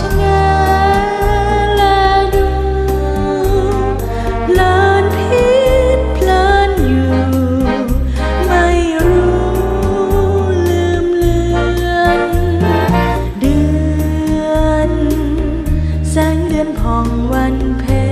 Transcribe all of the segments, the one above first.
ชะงาแลดูลานพิษพลานอยู่ ไม่รู้ลืมเลือน เดือน แสงเดือนผ่องวันเพ็ญ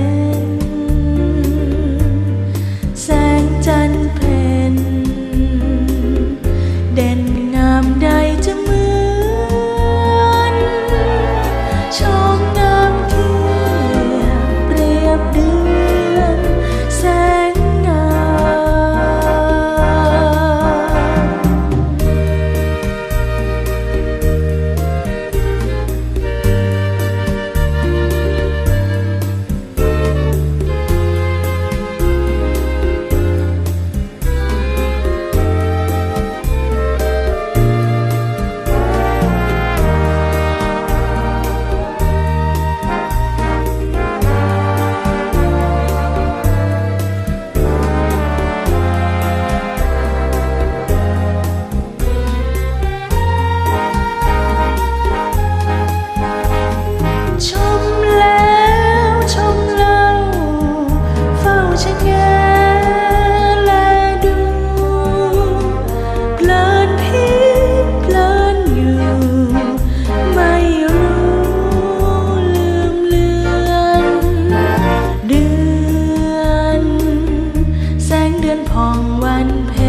unpaid.